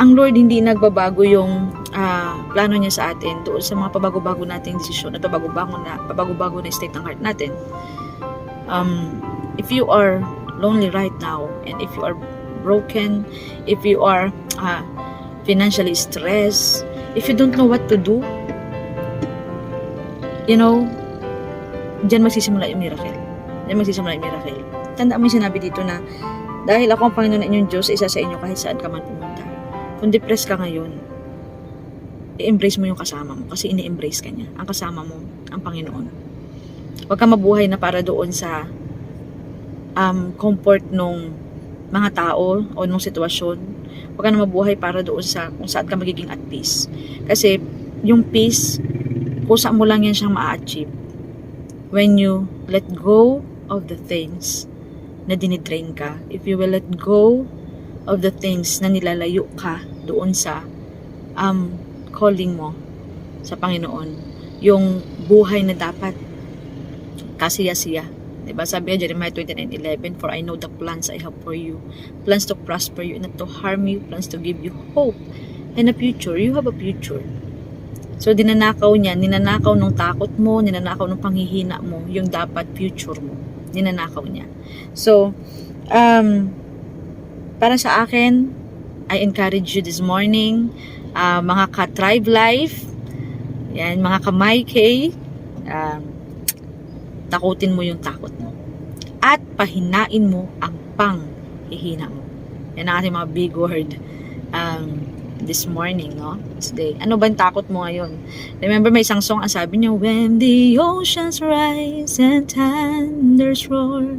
ang Lord hindi nagbabago yung ah, plano niya sa atin doon sa mga pabago-bago nating desisyon at pabago-bago na pabago-bago na state ng heart natin. Um, if you are lonely right now and if you are broken, if you are ah, financially stressed, if you don't know what to do, you know, diyan magsisimula yung miracle. Diyan magsisimula yung miracle. Tandaan mo yung sinabi dito na dahil ako ang Panginoon na inyong Diyos, isa sa inyo kahit saan ka man pumunta. Kung depressed ka ngayon, i-embrace mo yung kasama mo kasi ini-embrace ka niya. Ang kasama mo, ang Panginoon. Huwag ka mabuhay na para doon sa um, comfort nung mga tao o nung sitwasyon. Huwag ka na mabuhay para doon sa kung saan ka magiging at peace. Kasi yung peace, kusa mo lang yan siyang ma-achieve when you let go of the things na dinidrain ka. If you will let go of the things na nilalayo ka doon sa um, calling mo sa Panginoon. Yung buhay na dapat kasiya-siya. Diba? Sabi niya, Jeremiah 29.11, For I know the plans I have for you. Plans to prosper you, not to harm you. Plans to give you hope and a future. You have a future. So, dinanakaw niya, ninanakaw ng takot mo, ninanakaw ng panghihina mo, yung dapat future mo. Ninanakaw niya. So, um, para sa akin, I encourage you this morning, ah, mga ka-Tribe Life, yan, mga ka-MyK, um, takutin mo yung takot mo. At pahinain mo ang panghihina mo. Yan ang ating mga big word um, this morning, no? Today. Ano ba yung takot mo ngayon? Remember, may isang song, ang sabi niya, When the oceans rise and thunders roar,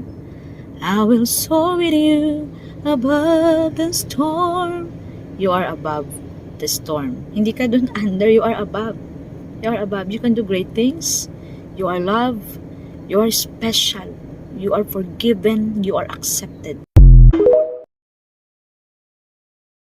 I will soar with you above the storm. You are above the storm. Hindi ka dun under, you are above. You are above. You can do great things. You are loved. You are special. You are forgiven. You are accepted.